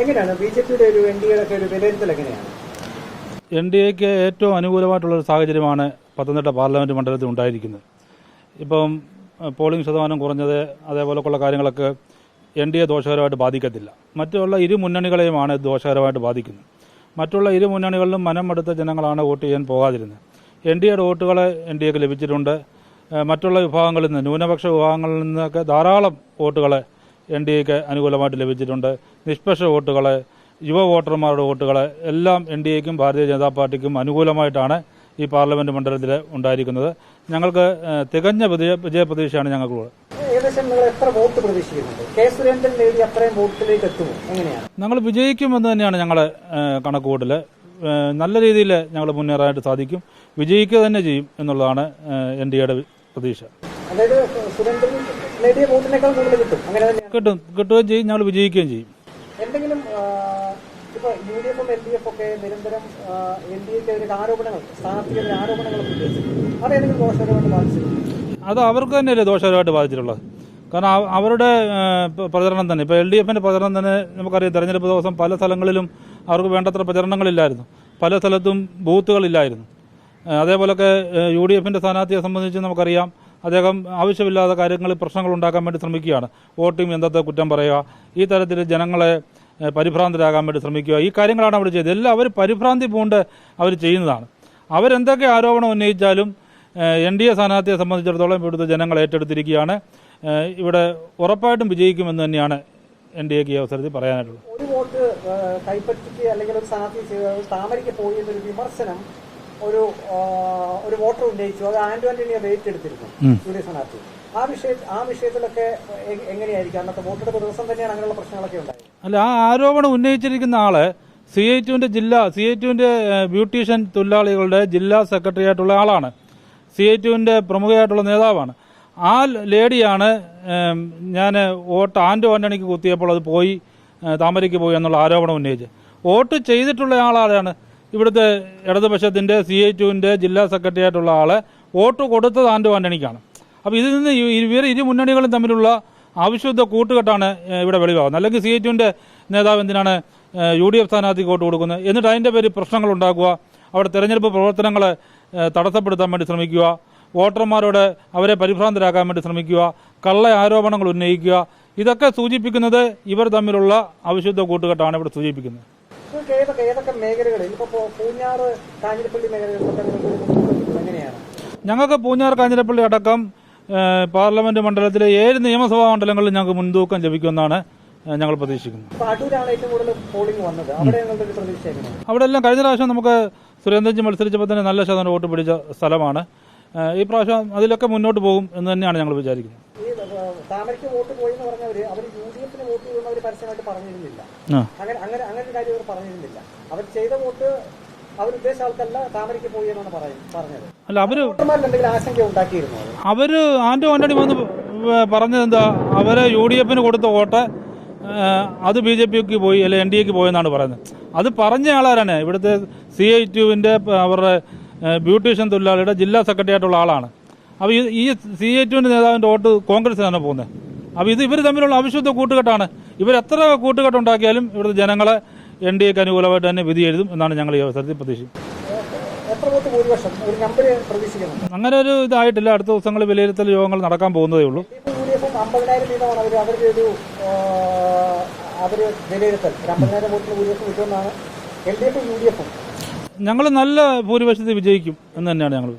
എങ്ങനെയാണ്? B J പിയുടെ ഒരു എൻ ഡി എയുടെ ഒരു വിലയിരുത്തൽ എങ്ങനെയാണ്? എൻ ഡി എക്ക് ഏറ്റവും അനുകൂലമായിട്ടുള്ള ഒരു സാഹചര്യമാണ് പത്തനംതിട്ട പാർലമെന്റ് മണ്ഡലത്തിൽ ഉണ്ടായിരിക്കുന്നത്. ഇപ്പം പോളിംഗ് ശതമാനം കുറഞ്ഞത് അതേപോലെയുള്ള കാര്യങ്ങളൊക്കെ എൻ ഡി എ ദോഷകരമായിട്ട് ബാധിക്കത്തില്ല. മറ്റുള്ള ഇരു മുന്നണികളെയുമാണ് ദോഷകരമായിട്ട് ബാധിക്കുന്നത്. മറ്റുള്ള ഇരു മുന്നണികളിലും മനം മടുത്ത ജനങ്ങളാണ് വോട്ട് ചെയ്യാൻ പോകാതിരുന്നത്. എൻ ഡി എയുടെ വോട്ടുകൾ എൻ ഡി എക്ക് ലഭിച്ചിട്ടുണ്ട്. മറ്റുള്ള വിഭാഗങ്ങളിൽ നിന്ന് ന്യൂനപക്ഷ വിഭാഗങ്ങളിൽ നിന്നൊക്കെ ധാരാളം വോട്ടുകൾ എൻ ഡി എക്ക് അനുകൂലമായിട്ട് ലഭിച്ചിട്ടുണ്ട്. നിഷ്പക്ഷ വോട്ടുകൾ യുവ വോട്ടർമാരുടെ വോട്ടുകൾ എല്ലാം എൻ ഡി എക്കും ഭാരതീയ ജനതാ പാർട്ടിക്കും അനുകൂലമായിട്ടാണ് ഈ പാർലമെന്റ് മണ്ഡലത്തിൽ ഉണ്ടായിരിക്കുന്നത്. ഞങ്ങൾക്ക് തികഞ്ഞ വിജയ വിജയപ്രതീക്ഷയാണ് ഞങ്ങൾക്കുള്ളത്. ഞങ്ങൾ വിജയിക്കുമെന്ന് തന്നെയാണ് ഞങ്ങളുടെ കണക്കുകൂട്ടൽ നല്ല രീതിയിൽ ഞങ്ങൾ മുന്നേറാനായിട്ട് സാധിക്കും. വിജയിക്കുക തന്നെ ചെയ്യും എന്നുള്ളതാണ് എൻ ഡി എയുടെ പ്രതീക്ഷ. അതായത് സുരേന്ദ്രൻ നേടിയ വോട്ടിനേക്കാൾ കൂടുതൽ കിട്ടും. അങ്ങനെ തന്നെയാണ്. കിട്ടും. കിട്ടുകയും ചെയ്യും. ഞങ്ങൾ വിജയിക്കുകയും ചെയ്യും. എന്തെങ്കിലും ആ, ഇപ്പൊ യു ഡി എഫും എൽ ഡി എഫ് ഒക്കെ നിരന്തരം എൻ ഡി എക്കെതിരെ ആരോപണങ്ങൾ സ്ഥാനാർത്ഥിക്കെതിരെ ആരോപണങ്ങൾ ഉന്നയിച്ചിട്ടുണ്ട്. അതേതെങ്കിലും ദോഷകരമായിട്ട് ബാധിച്ചിട്ടുണ്ട്? അത് അവർക്ക് തന്നെയല്ലേ ദോഷകരമായിട്ട് ബാധിച്ചിട്ടുള്ളത്? കാരണം അവരുടെ പ്രചരണം തന്നെ ഇപ്പോൾ എൽ ഡി എഫിന്റെ പ്രചരണം തന്നെ നമുക്കറിയാം തെരഞ്ഞെടുപ്പ് ദിവസം പല സ്ഥലങ്ങളിലും അവർക്ക് വേണ്ടത്ര പ്രചരണങ്ങളില്ലായിരുന്നു. പല സ്ഥലത്തും ബൂത്തുകളില്ലായിരുന്നു. അതേപോലൊക്കെ യു ഡി എഫിന്റെ സ്ഥാനാർത്ഥിയെ സംബന്ധിച്ച് നമുക്കറിയാം അദ്ദേഹം ആവശ്യമില്ലാത്ത കാര്യങ്ങളിൽ പ്രശ്നങ്ങൾ ഉണ്ടാക്കാൻ വേണ്ടി ശ്രമിക്കുകയാണ്. വോട്ടിംഗ് യന്ത്രത്തെ കുറ്റം പറയുക ഈ തരത്തിൽ ജനങ്ങളെ പരിഭ്രാന്തരാകാൻ വേണ്ടി ശ്രമിക്കുക ഈ കാര്യങ്ങളാണ് അവർ ചെയ്തത്. എല്ലാം അവർ പരിഭ്രാന്തി പൂണ്ട് അവർ ചെയ്യുന്നതാണ്. അവരെന്തൊക്കെ ആരോപണം ഉന്നയിച്ചാലും എൻ ഡി എ സ്ഥാനാർത്ഥിയെ സംബന്ധിച്ചിടത്തോളം ഇവിടുത്തെ ജനങ്ങൾ ഏറ്റെടുത്തിരിക്കുകയാണ്. ഇവിടെ ഉറപ്പായിട്ടും വിജയിക്കുമെന്ന് തന്നെയാണ് എൻ ഡി എക്ക് ഈ അവസരത്തിൽ പറയാനായിട്ടുള്ളത്. ഒരു വോട്ട് ആ, കൈപ്പറ്റിക്ക് അല്ലെങ്കിൽ ഒരു സ്ഥാനാർത്ഥി താമരയ്ക്ക് പോയി എന്നൊരു വിമർശനം ഒരു ഒരു വോട്ടർ ഉന്നയിച്ചു. അത് ആന്റോ ആന്റണിയെ വെയിറ്റ് എടുത്തിരുന്നു. യുഡിഎഫ് എഫ് സ്ഥാനാർത്ഥി. ആ വിഷയ ആ വിഷയത്തിലൊക്കെ എങ്ങനെയായിരിക്കും? അന്നത്തെ വോട്ടെടുപ്പ് ദിവസം തന്നെയാണ് അങ്ങനെയുള്ള പ്രശ്നങ്ങളൊക്കെ ഉണ്ടായത്. അല്ല ആ ആരോപണം ഉന്നയിച്ചിരിക്കുന്ന ആൾ സി ഐ ടുവിന്റെ ജില്ലാ സി ഐ ടുവിന്റെ ബ്യൂട്ടീഷ്യൻ തൊഴിലാളികളുടെ ജില്ലാ സെക്രട്ടറി ആയിട്ടുള്ള ആളാണ്. സി ഐ ടുവിന്റെ പ്രമുഖയായിട്ടുള്ള നേതാവാണ്. ആ ലേഡിയാണ് ഞാൻ വോട്ട് ആന്റോ ആന്റണിക്ക് കുത്തിയപ്പോൾ അത് പോയി താമരയ്ക്ക് പോയി എന്നുള്ള ആരോപണം ഉന്നയിച്ചത്. വോട്ട് ചെയ്തിട്ടുള്ള ആളാരാണ്? ഇവിടുത്തെ ഇടതുപക്ഷത്തിന്റെ സി ഐ ടുവിന്റെ ജില്ലാ സെക്രട്ടറി ആയിട്ടുള്ള ആളെ വോട്ട് കൊടുത്തത് ആൻഡോ ആന്റണിക്കാണ് അപ്പോൾ ഇതിൽ നിന്ന് ഇവർ ഇരു മുന്നണികളും തമ്മിലുള്ള അവിശുദ്ധ കൂട്ടുകെട്ടാണ് ഇവിടെ വെളിവാകുന്നത്. അല്ലെങ്കിൽ സി എച്ചുവിന്റെ നേതാവ് എന്തിനാണ് യു ഡി എഫ് സ്ഥാനാർത്ഥിക്ക് വോട്ട് കൊടുക്കുന്നത്? എന്നിട്ട് അതിന്റെ പേര് പ്രശ്നങ്ങൾ ഉണ്ടാക്കുക അവിടെ തെരഞ്ഞെടുപ്പ് പ്രവർത്തനങ്ങളെ തടസ്സപ്പെടുത്താൻ വേണ്ടി ശ്രമിക്കുക വോട്ടർമാരോട് അവരെ പരിഭ്രാന്തരാക്കാൻ വേണ്ടി ശ്രമിക്കുക കള്ള ആരോപണങ്ങൾ ഉന്നയിക്കുക ഇതൊക്കെ സൂചിപ്പിക്കുന്നത് ഇവർ തമ്മിലുള്ള അവിശുദ്ധ കൂട്ടുകെട്ടാണ് ഇവിടെ സൂചിപ്പിക്കുന്നത്. ഏതൊക്കെ ഏതൊക്കെ മേഖലകളിൽ ഇപ്പൊ പോ- പൂഞ്ഞാറ് കാഞ്ഞിരപ്പള്ളി മേഖലകളിലൊക്കെ നിങ്ങൾക്ക് എങ്ങനെയാണ്? ഞങ്ങൾക്ക് പൂഞ്ഞാർ കാഞ്ഞിരപ്പള്ളി അടക്കം പാർലമെന്റ് മണ്ഡലത്തിലെ ഏഴ് നിയമസഭാ മണ്ഡലങ്ങളിൽ ഞങ്ങൾക്ക് മുൻതൂക്കം ലഭിക്കുമെന്നാണ് ഞങ്ങൾ പ്രതീക്ഷിക്കുന്നത് അവിടെ എല്ലാം കഴിഞ്ഞ പ്രാവശ്യം നമുക്ക് സുരേന്ദ്രജി മത്സരിച്ചപ്പോൾ തന്നെ നല്ല ശതമാനം വോട്ട് പിടിച്ച സ്ഥലമാണ്. ഈ പ്രാവശ്യം അതിലൊക്കെ മുന്നോട്ട് പോകും എന്ന് തന്നെയാണ് ഞങ്ങൾ വിചാരിക്കുന്നത്. അവർ പരസ്യമായിട്ട് പറഞ്ഞിരുന്നില്ല. അങ്ങനെ അങ്ങനെ അങ്ങനെ ഒരു കാര്യം അവർ പറഞ്ഞിരുന്നില്ല. അവർ ചെയ്ത വോട്ട് അവർ ഉദ്ദേശിച്ച ആൾക്കല്ല താമരയ്ക്ക് പോയി എന്നാണ് പറഞ്ഞത്. അല്ല അവർ എന്തെങ്കിലും ആശങ്ക ഉണ്ടാക്കിയിരുന്നു അവർ ആന്റോ ആന്റണി വന്ന് പറഞ്ഞത് എന്താ അവർ യു ഡി എഫിന് കൊടുത്ത വോട്ട് അത് ബി ജെ പിക്ക് പോയി അല്ലെ എൻ ഡി എക്ക് പോയെന്നാണ് പറയുന്നത്. അത് പറഞ്ഞ ആളാരാണ്? ഇവിടുത്തെ സി ഐ ടുവിന്റെ അവരുടെ ബ്യൂട്ടീഷ്യൻ തൊഴിലാളിയുടെ ജില്ലാ സെക്രട്ടറി ആയിട്ടുള്ള ആളാണ്. അപ്പോൾ ഈ സി ഐ ടുവിന്റെ നേതാവിന്റെ വോട്ട് കോൺഗ്രസിനാണ് പോകുന്നത്? അപ്പോൾ ഇത് ഇവർ തമ്മിലുള്ള അവിശുദ്ധ കൂട്ടുകെട്ടാണ്. ഇവർ എത്ര കൂട്ടുകെട്ടുണ്ടാക്കിയാലും ഇവിടുത്തെ ജനങ്ങളെ എൻ ഡി എക്ക് അനുകൂലമായിട്ട് തന്നെ വിധി എഴുതും എന്നാണ് ഞങ്ങൾ ഈ അവസരത്തിൽ പ്രതീക്ഷിക്കുന്നത്. അങ്ങനെ ഒരു ഇതായിട്ടില്ല. അടുത്ത ദിവസങ്ങളിൽ വിലയിരുത്തൽ യോഗങ്ങൾ നടക്കാൻ പോകുന്നതേ ഉള്ളൂ. ഞങ്ങൾ നല്ല ഭൂരിപക്ഷത്തിൽ വിജയിക്കും എന്ന് തന്നെയാണ് ഞങ്ങൾ